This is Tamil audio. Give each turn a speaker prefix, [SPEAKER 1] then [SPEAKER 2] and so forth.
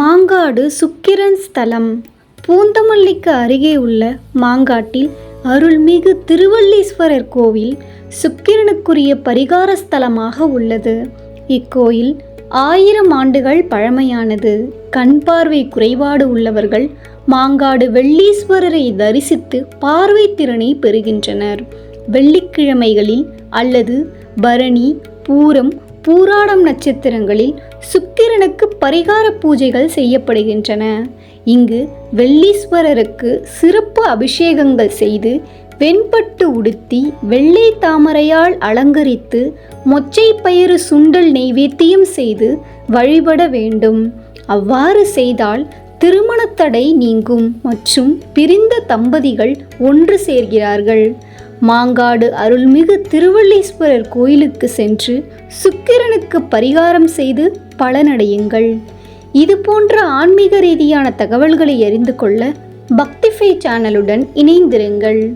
[SPEAKER 1] மாங்காடு சுக்கிரன் ஸ்தலம். பூந்தமல்லிக்கு அருகே உள்ள மாங்காட்டில் அருள்மிகு திருவள்ளீஸ்வரர் கோவில் சுக்கிரனுக்குரிய பரிகார ஸ்தலமாக உள்ளது. இக்கோயில் ஆயிரம் ஆண்டுகள் பழமையானது. கண் பார்வை குறைபாடு உள்ளவர்கள் மாங்காடு வெள்ளீஸ்வரரை தரிசித்து பார்வை திறனை பெறுகின்றனர். வெள்ளிக்கிழமைகளில் அல்லது பரணி பூரம் பூராடம் நட்சத்திரங்களில் சுக்கிரனுக்கு பரிகார பூஜைகள் செய்யப்படுகின்றன. இங்கு வெள்ளீஸ்வரருக்கு சிறப்பு அபிஷேகங்கள் செய்து வெண்பட்டு உடுத்தி வெள்ளை தாமரையால் அலங்கரித்து மொச்சை பயிறு சுண்டல் நெய்வேத்தியம் செய்து வழிபட வேண்டும். அவ்வாறு செய்தால் திருமணத்தடை நீங்கும் மற்றும் பிரிந்த தம்பதிகள் ஒன்று சேர்கிறார்கள். மாங்காடு அருள்மிகு திருவள்ளீஸ்வரர் கோயிலுக்கு சென்று சுக்கிரனுக்கு பரிகாரம் செய்து பலனடையுங்கள். இது போன்ற ஆன்மீக ரீதியான தகவல்களை அறிந்து கொள்ள பக்திஃபை சேனலுடன் இணைந்திருங்கள்.